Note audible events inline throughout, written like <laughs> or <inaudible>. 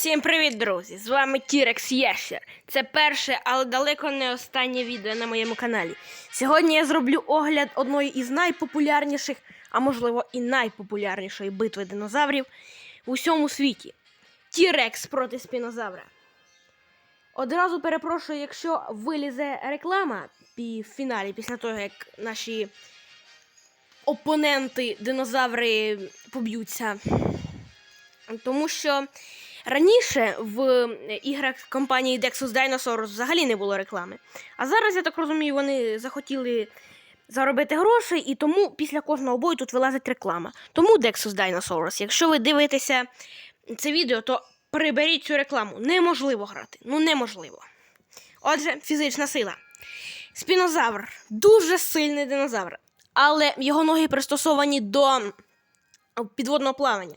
Всім привіт, друзі! З вами Тірекс Ящер. Це перше, але далеко не останнє відео на моєму каналі. Сьогодні я зроблю огляд одної із найпопулярніших, а можливо і найпопулярнішої битви динозаврів в усьому світі. Тірекс проти спінозавра. Одразу перепрошую, якщо вилізе реклама в фіналі, після того, як наші опоненти динозаври поб'ються. Тому що раніше в іграх компанії Dexus Dinosaurs взагалі не було реклами. А зараз, я так розумію, вони захотіли заробити грошей, і тому після кожного бою тут вилазить реклама. Тому Dexus Dinosaurs, якщо ви дивитеся це відео, то приберіть цю рекламу. Неможливо грати. Ну неможливо. Отже, фізична сила. Спінозавр дуже сильний динозавр, але його ноги пристосовані до підводного плавання.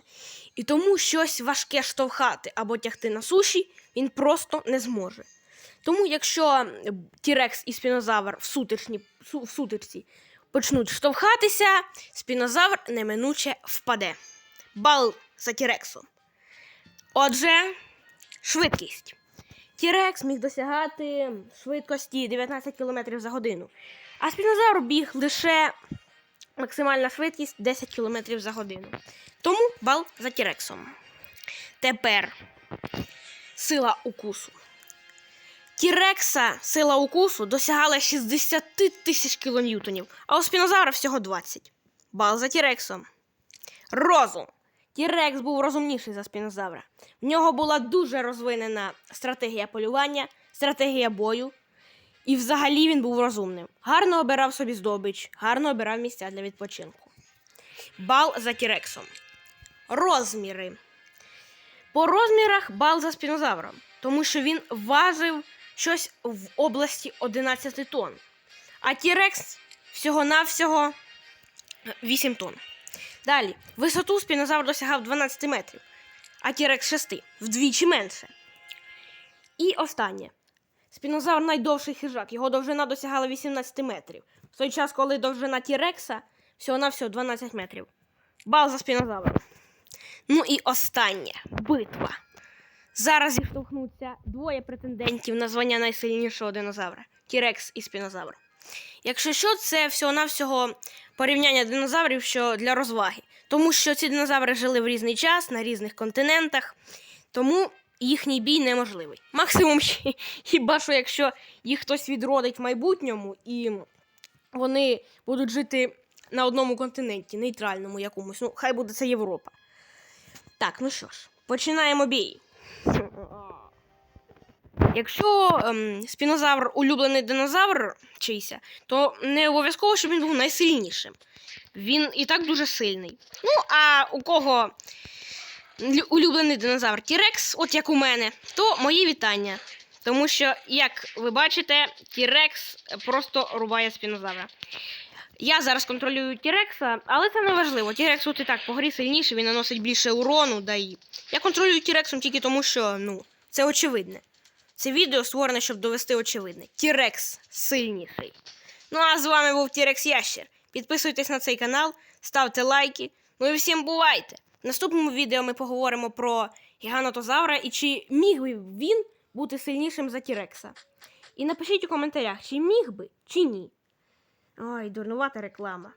І тому щось важке штовхати або тягти на суші він просто не зможе. Тому, якщо Тірекс і спінозавр в, сутичні, в сутичці почнуть штовхатися, спінозавр неминуче впаде. Бал за Тірексом. Отже, швидкість. Тірекс міг досягати швидкості 19 км за годину, а спінозавр біг лише максимальна швидкість 10 км за годину. Тому бал за Тірексом. Тепер сила укусу. Тірекса сила укусу досягала 60 тисяч кілоньютонів, а у спінозавра всього 20. Бал за Тірексом. Розум. Тірекс був розумніший за спінозавра. В нього була дуже розвинена стратегія полювання, стратегія бою. І взагалі він був розумним. Гарно обирав собі здобич, гарно обирав місця для відпочинку. Бал за Тірексом. Розміри. По розмірах бал за спінозавром, тому що він важив щось в області 11 тонн. А Тірекс всього-навсього 8 тонн. Далі, висоту спінозавр досягав 12 метрів, а Тірекс 6 вдвічі менше. І останнє. Спінозавр найдовший хижак. Його довжина досягала 18 метрів. В той час, коли довжина Тірекса всього-навсього 12 метрів. Бал за спінозавром. Ну і останнє битва. Зараз зіштовхнуться двоє претендентів на звання найсильнішого динозавра Тірекс і спінозавр. Якщо що, це всього-навсього порівняння динозаврів що для розваги. Тому що ці динозаври жили в різний час на різних континентах, тому їхній бій неможливий. Максимум <laughs> хіба що якщо їх хтось відродить в майбутньому і вони будуть жити на одному континенті, нейтральному якомусь. Ну, хай буде це Європа. Так, ну що ж, починаємо бій. Якщо ем, спінозавр улюблений динозавр чийся, то не обов'язково, щоб він був найсильнішим. Він і так дуже сильний. Ну, а у кого улюблений динозавр Тірекс, от як у мене, то мої вітання. Тому що, як ви бачите, Тірекс просто рубає спінозавра. Я зараз контролюю Тірекса, але це не важливо. Тірекс от і так по грі сильніший, він наносить більше урону, да і. Я контролюю Тірексом тільки тому, що ну, це очевидне. Це відео створене, щоб довести очевидне. Тірекс сильніший. Ну а з вами був Тірекс Ящер. Підписуйтесь на цей канал, ставте лайки. Ну і всім бувайте! В наступному відео ми поговоримо про гігантозавра і чи міг би він бути сильнішим за Тірекса. І напишіть у коментарях, чи міг би, чи ні. Ой, дурнувата реклама.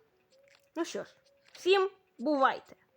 Ну що ж, всім бувайте!